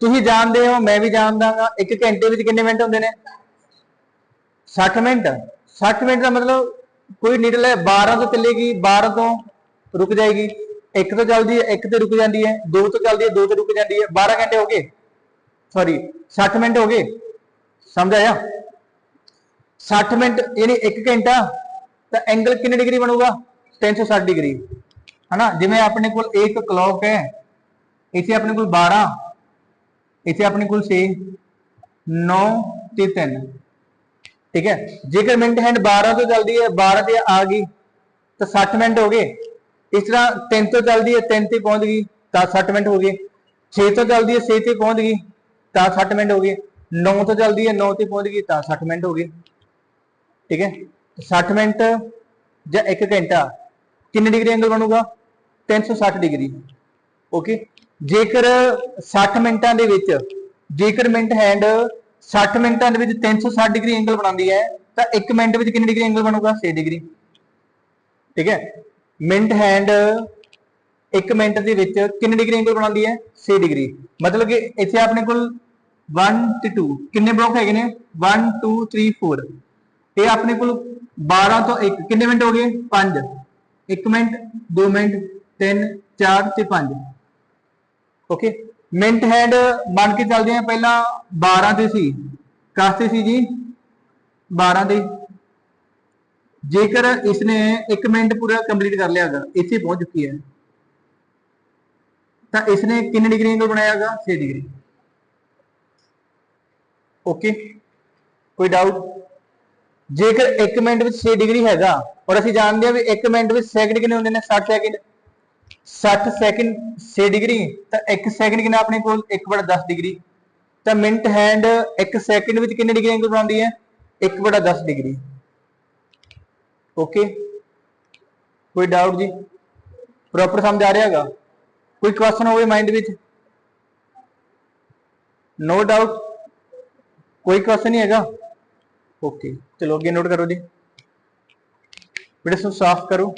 ਤੁਸੀਂ ਜਾਣਦੇ ਹੋ, ਮੈਂ ਵੀ ਜਾਣਦਾਗਾ। ਇੱਕ ਘੰਟੇ ਵਿੱਚ ਕਿੰਨੇ ਮਿੰਟ ਹੁੰਦੇ ਨੇ? 60 ਮਿੰਟ। 60 ਮਿੰਟ ਦਾ ਮਤਲਬ ਕੋਈ ਨੀਡਲ ਹੈ 12 ਤੋਂ ਚੱਲੇਗੀ 12 ਤੋਂ ਰੁਕ ਜਾਏਗੀ। ਇੱਕ ਤੋਂ ਚੱਲਦੀ ਹੈ, ਇੱਕ ਤੇ ਰੁਕ ਜਾਂਦੀ ਹੈ, ਦੋ ਤੋਂ ਚੱਲਦੀ ਹੈ, ਦੋ ਤੇ ਰੁਕ ਜਾਂਦੀ ਹੈ। 12 ਘੰਟੇ ਹੋ ਗਏ। ਸੌਰੀ 60 ਮਿੰਟ ਹੋ ਗਏ। ਸਮਝ ਆਇਆ? 60 ਮਿੰਟ, ਯਾਨੀ 1 ਘੰਟਾ, ਤਾਂ ਐਂਗਲ ਕਿੰਨੇ ਡਿਗਰੀ ਬਣੂਗਾ? 360 ਡਿਗਰੀ ਹਨਾ? ਜਿਵੇਂ ਆਪਣੇ ਕੋਲ ਇੱਕ ਕਲੌਕ ਹੈ, ਇੱਥੇ ਆਪਣੇ ਕੋਲ 12 ਇੱਥੇ ਆਪਣੇ ਕੋਲ 6 9 ਤੇ 3 ਠੀਕ ਹੈ? ਜੇਕਰ ਮਿੰਟ ਹੈਂਡ 12 ਤੋਂ ਚੱਲਦੀ ਹੈ 12 ਤੇ ਆ ਗਈ, ਤਾਂ 60 ਮਿੰਟ ਹੋ ਗਏ। ਇਸ ਤਰ੍ਹਾਂ 3 ਤੋਂ ਚੱਲਦੀ ਹੈ 3 ਤੇ ਪਹੁੰਚ ਗਈ, ਤਾਂ 60 ਮਿੰਟ ਹੋ ਗਏ। 6 ਤੋਂ ਚੱਲਦੀ ਹੈ 6 ਤੇ ਪਹੁੰਚ ਗਈ, ਤਾਂ 60 ਮਿੰਟ ਹੋ ਗਏ। 9 ਤੋਂ ਚੱਲਦੀ ਹੈ 9 ਤੇ ਪਹੁੰਚ ਗਈ, ਤਾਂ 60 ਮਿੰਟ ਹੋ ਗਏ। ਠੀਕ ਹੈ? 60 ਮਿੰਟ ਜਾਂ 1 ਘੰਟਾ, ਕਿੰਨੇ ਡਿਗਰੀ ਐਂਗਲ ਬਣੂਗਾ? 360 ਡਿਗਰੀ। ਓਕੇ? ਜੇਕਰ 60 ਮਿੰਟਾਂ ਦੇ ਵਿੱਚ, ਜੇਕਰ ਮਿੰਟ ਹੈਂਡ 60 ਮਿੰਟਾਂ ਦੇ ਵਿੱਚ 360 ਡਿਗਰੀ ਐਂਗਲ ਬਣਾਉਂਦੀ ਹੈ, ਤਾਂ 1 ਮਿੰਟ ਵਿੱਚ ਕਿੰਨੀ ਡਿਗਰੀ ਐਂਗਲ ਬਣੂਗਾ? 6 ਡਿਗਰੀ ਠੀਕ ਹੈ? ਮਿੰਟ ਹੈਂਡ 1 ਮਿੰਟ ਦੇ ਵਿੱਚ ਕਿੰਨੇ ਡਿਗਰੀ ਐਂਗਲ ਬਣਾਉਂਦੀ ਹੈ? 6 ਡਿਗਰੀ ਮਤਲਬ ਕਿ ਇੱਥੇ ਆਪਣੇ ਕੋਲ 1 ਤੇ 2 ਕਿੰਨੇ ਬਲੌਕ ਹੈਗੇ ਨੇ? 1 2 3 4 ਇਹ ਆਪਣੇ ਕੋਲ 12 ਤੋਂ 1 ਕਿੰਨੇ ਮਿੰਟ ਹੋ ਗਏ? 5 1 ਮਿੰਟ 2 ਮਿੰਟ 3 4 ਤੇ 5 ਓਕੇ ਮਿੰਟ ਹੈਂਡ ਮੰਨ ਕੇ ਚੱਲਦੇ ਆ ਪਹਿਲਾਂ 12 ਤੇ ਸੀ। ਕਾਸਤੇ ਸੀ ਜੀ? 12 ਦੇ ਜੇਕਰ ਇਸਨੇ 1 ਮਿੰਟ ਪੂਰਾ ਕੰਪਲੀਟ ਕਰ ਲਿਆ ਹੈਗਾ, ਇੱਥੇ ਪਹੁੰਚ ਚੁੱਕੀ ਹੈ। ਤਾਂ ਇਸਨੇ ਕਿੰਨੇ ਡਿਗਰੀ ਐਂਗਲ ਬਣਾਇਆ ਹੈਗਾ? 6 ਡਿਗਰੀ। ਓਕੇ ਕੋਈ ਡਾਊਟ ਜੇਕਰ 1 ਮਿੰਟ ਵਿੱਚ 6 ਡਿਗਰੀ ਹੈਗਾ, ਔਰ ਅਸੀਂ ਜਾਣਦੇ ਹਾਂ ਵੀ 1 ਮਿੰਟ ਵਿੱਚ ਸੈਕਿੰਡ ਕਿੰਨੇ ਹੁੰਦੇ ਨੇ? 60 ਸੈਕਿੰਡ 60 ਸੈਕਿੰਡ 6 ਡਿਗਰੀ ਤਾਂ 1 ਸੈਕਿੰਡ ਕਿੰਨਾ ਆਪਣੇ ਕੋਲ? 1/10 ਡਿਗਰੀ ਤਾਂ ਮਿੰਟ ਹੈਂਡ 1 ਸੈਕਿੰਡ ਵਿੱਚ ਕਿੰਨੇ ਡਿਗਰੀ ਐਂਗਲ ਬਣਾਉਂਦੀ ਹੈ? 1/10 ਡਿਗਰੀ ਓਕੇ ਕੋਈ ਡਾਊਟ ਜੀ? ਪ੍ਰੋਪਰ ਸਮਝ ਆ ਰਿਹਾ ਹੈਗਾ? ਕੋਈ ਕੁਐਸਚਨ ਹੋਵੇ ਮਾਈਂਡ ਵਿੱਚ? ਨੋ ਡਾਊਟ ਕੋਈ ਕੁਐਸਚਨ ਨਹੀਂ ਹੈਗਾ? ਓਕੇ ਚਲੋ ਅੱਗੇ ਨੋਟ ਕਰੋ ਜੀ। ਵੀਡੀਓ ਨੂੰ ਸਾਫ਼ ਕਰੋ।